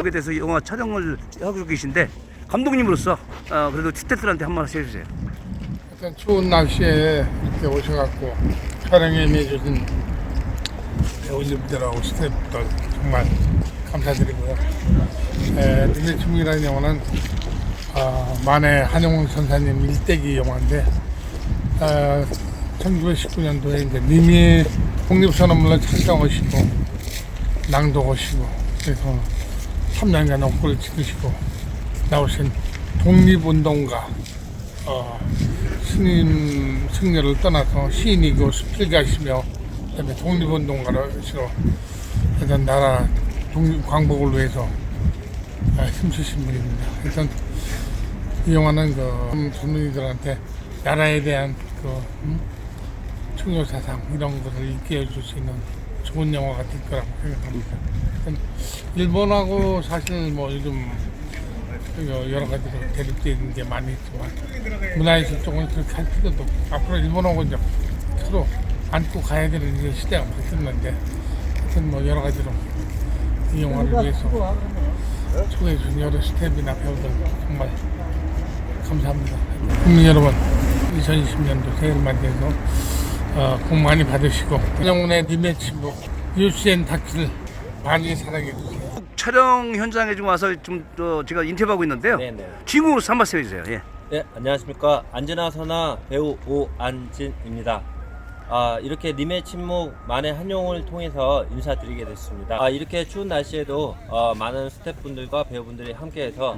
감독에 대해서 영화 촬영을 하고 계신데 감독님으로서 어, 그래도 스태프들한테 한 말씀 해주세요. 일단 추운 날씨에 이렇게 오셔갖고 촬영에 임해주신 배우님들하고 스태프들 정말 감사드리고요. 에, 님의 춤이라는 영화는 어, 만해 한용운 선사님 일대기 영화인데 어, 1919년도에 이제 님이 독립선언문을 작성하시고 낭독하시고 그래서 3년간 옥고를 지키시고 나오신 독립운동가 어, 스님 승려를 떠나서 시인이고 수필가시며 그다음에 독립운동가로서 일단 나라 독립 광복을 위해서 아, 힘쓰신 분입니다. 일단 이 영화는 그 젊은이들한테 나라에 대한 그 음? 충효 사상 이런 것을 있게 해줄 수 있는 좋은 영화가 될 거라고 생각합니다. 일본하고 사실 뭐 요즘 그 여러 가지로 대립되어 있는 게 많이 있지만 문화예술 쪽은 그렇게 할 필요도 없고 앞으로 일본하고 이제 서로 안고 가야 되는 시대가 바뀌었는데 하여튼 뭐 여러 가지로 이 영화를 위해서 초대해 준 여러 스태프나 배우들 정말 감사합니다. 국민 여러분 2020년도 새해를 맞이해서 어, 복 많이 받으시고 한영훈의 님의 친구 유시엔 다큐를 많이 사랑해 주세요. 촬영 현장에 좀 와서 좀 어, 제가 인터뷰하고 있는데요. 네네. 한 말씀 해주세요. 예. 네, 안녕하십니까. 안전하 선화 배우 오안진입니다. 아, 이렇게 님의 침묵 만의 한용을 통해서 인사드리게 됐습니다. 아, 이렇게 추운 날씨에도 어, 많은 스태프분들과 배우분들이 함께해서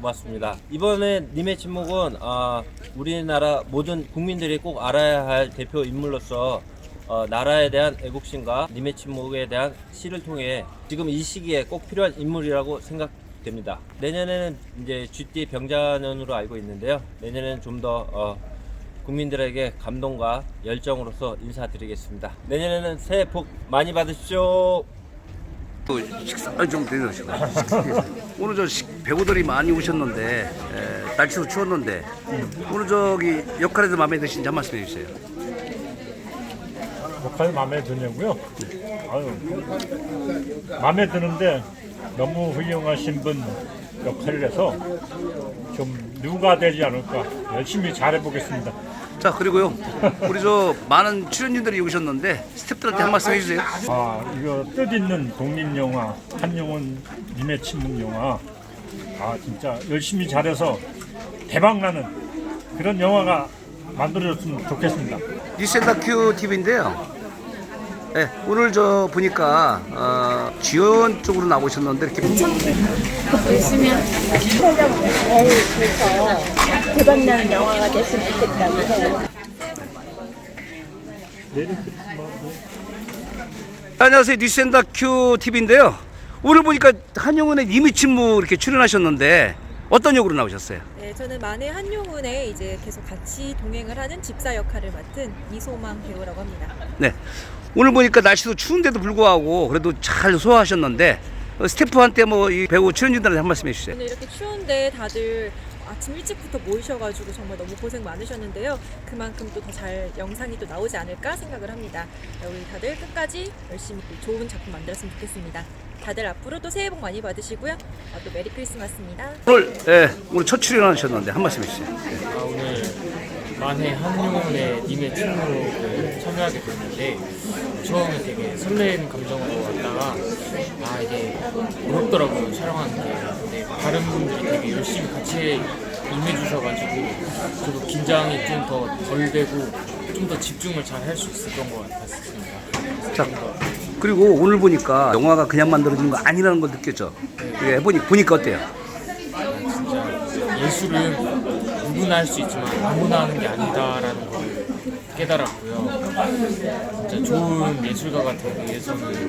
고맙습니다. 이번에 님의 침묵은 어, 우리나라 모든 국민들이 꼭 알아야 할 대표 인물로서 어, 나라에 대한 애국심과 님의 침묵에 대한 시를 통해 지금 이 시기에 꼭 필요한 인물이라고 생각됩니다. 내년에는 이제 GT 병자년으로 알고 있는데요. 내년에는 좀더 어, 국민들에게 감동과 열정으로서 인사드리겠습니다. 내년에는 새해 복 많이 받으십시오. 또 식사 아니, 좀 내려주시고 오늘 저 식- 배우들이 많이 오셨는데 에, 날씨도 추웠는데 오늘 저기 역할에도 마음에 드신지 한 말씀 해주세요. 역할이 마음에 드냐고요? 아유, 마음에 드는데 너무 훌륭하신 분 역할이라서 좀 누가 되지 않을까 열심히 잘해보겠습니다. 자 그리고요 우리 저 많은 출연진들이 오셨는데 스태프들한테 한 말씀 해주세요. 아 이거 뜻 있는 독립 영화 한용운 님의 침묵 영화 아 진짜 열심히 잘해서 대박나는 그런 영화가 만들어졌으면 좋겠습니다. 뉴스엔다큐 TV인데요. 네, 오늘 저 보니까 어, 지원 쪽으로 나오셨는데 이렇게 있으면 그래서 대박나는 영화가 됐으면 좋겠다고. 안녕하세요 뉴스엔다큐 TV인데요. 오늘 보니까 한용운의 이미 친무 이렇게 출연하셨는데 어떤 역으로 나오셨어요? 네, 저는 만해 한용운에 이제 계속 같이 동행을 하는 집사 역할을 맡은 이소망 배우라고 합니다. 네. 오늘 보니까 날씨도 추운데도 불구하고 그래도 잘 소화하셨는데 어, 스태프한테 뭐 이 배우 출연진들한테 한 말씀 해주세요. 오늘 이렇게 추운데 다들 아침 일찍부터 모이셔가지고 정말 너무 고생 많으셨는데요. 그만큼 또 더 잘 영상이 또 나오지 않을까 생각을 합니다. 네, 우리 다들 끝까지 열심히 또 좋은 작품 만들었으면 좋겠습니다. 다들 앞으로 또 새해 복 많이 받으시고요. 어, 또 메리 크리스마스입니다. 오늘 예, 오늘 첫 출연하셨는데 한 말씀 해주세요. 아, 만해 한용운의 님의 친구를 참여하게 됐는데 처음에 되게 설레는 감정으로 왔다가 아 이게 어렵더라고요 촬영하는 게 근데 다른 분들이 되게 열심히 같이 임해주셔가지고 저도 긴장이 좀 더 덜 되고 좀 더 집중을 잘 할 수 있었던 것 같았습니다. 자, 그리고 오늘 보니까 영화가 그냥 만들어지는 거 아니라는 걸 느꼈죠. 예, 보니 보니까 어때요? 진짜 예술은 누구나 할 수 있지만 아무나 하는 게 아니다라는 걸 깨달았고요. 진짜 좋은 예술가가 되기 위해서는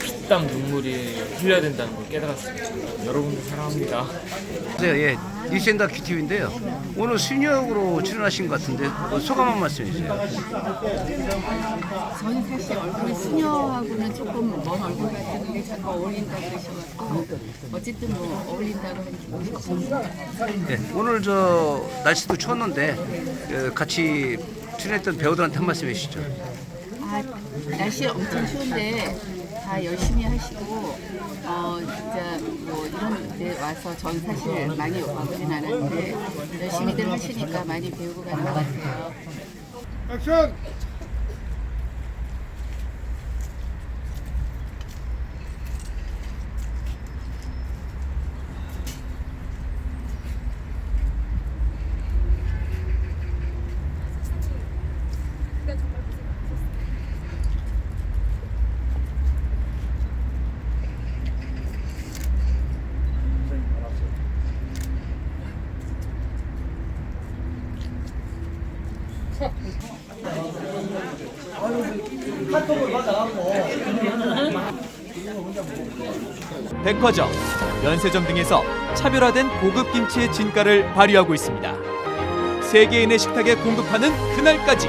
피 땀 눈물이 흘려야 된다는 걸 깨달았습니다. 여러분들 사랑합니다. 네, 예, 뉴스엔다 큐티브인데요. 오늘 수녀역으로 출연하신 것 같은데 어, 소감 한 말씀 해주세요. 저는 사실 얼굴이 수녀하고는 조금 먼 얼굴 같은데 자꾸 어울린다고 그러셔가지고 어쨌든 뭐 어울린다고 하는 기분이 좋습니다. 예, 오늘 저 날씨도 추웠는데 예, 같이 출연했던 배우들한테 한 말씀 해주시죠. 아 날씨 엄청 추운데 다다 열심히 하시고 어 진짜 뭐 이런 데 와서 전 사실 많이 와보진 않았는데 열심히들 하시니까 많이 배우고 가는 것 같아요. 액션! 백화점, 면세점 등에서 차별화된 고급 김치의 진가를 발휘하고 있습니다. 세계인의 식탁에 공급하는 그날까지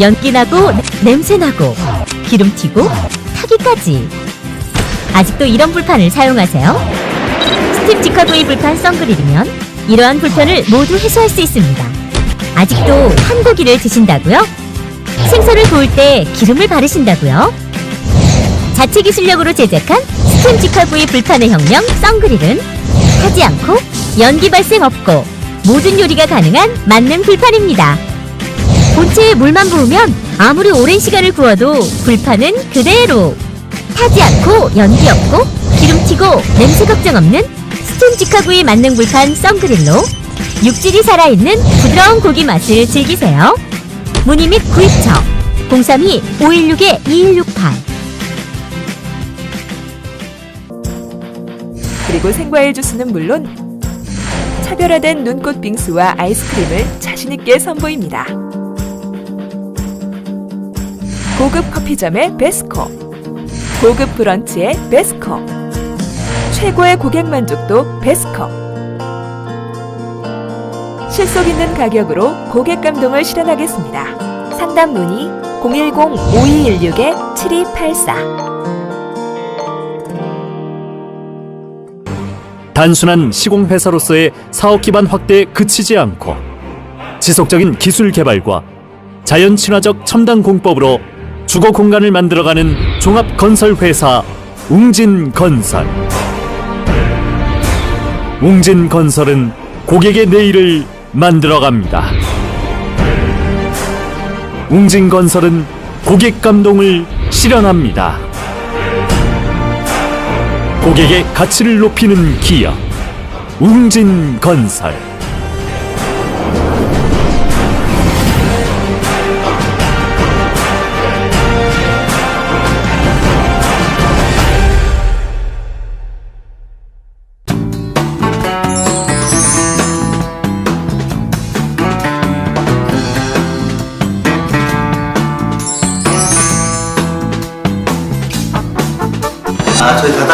연기 나고 냄새 나고 기름 튀고 타기까지 아직도 이런 불판을 사용하세요? 스팀 직화구이 불판 썬그릴이면 이러한 불편을 모두 해소할 수 있습니다. 아직도 한 고기를 드신다고요? 생선을 구울 때 기름을 바르신다고요? 자체 기술력으로 제작한 스팀 직화구이 불판의 혁명 썬그릴은 타지 않고 연기 발생 없고 모든 요리가 가능한 만능 불판입니다. 본체에 물만 부으면 아무리 오랜 시간을 구워도 불판은 그대로 타지 않고 연기 없고 기름 튀고 냄새 걱정 없는 스팀 직화구이 만능 불판 썬그릴로 육질이 살아있는 부드러운 고기 맛을 즐기세요. 문의 및 구입처 032-516-2168 그리고 생과일 주스는 물론 차별화된 눈꽃 빙수와 아이스크림을 자신있게 선보입니다. 고급 커피점의 베스코 고급 브런치의 베스코 최고의 고객 만족도 베스코 실속 있는 가격으로 고객 감동을 실현하겠습니다. 상담 문의 010-5216-7284 단순한 시공회사로서의 사업 기반 확대에 그치지 않고 지속적인 기술 개발과 자연 친화적 첨단 공법으로 주거 공간을 만들어가는 종합 건설 회사 웅진 건설. 웅진 건설은 고객의 내일을 만들어갑니다. 웅진 건설은 고객 감동을 실현합니다. 고객의 가치를 높이는 기업 웅진 건설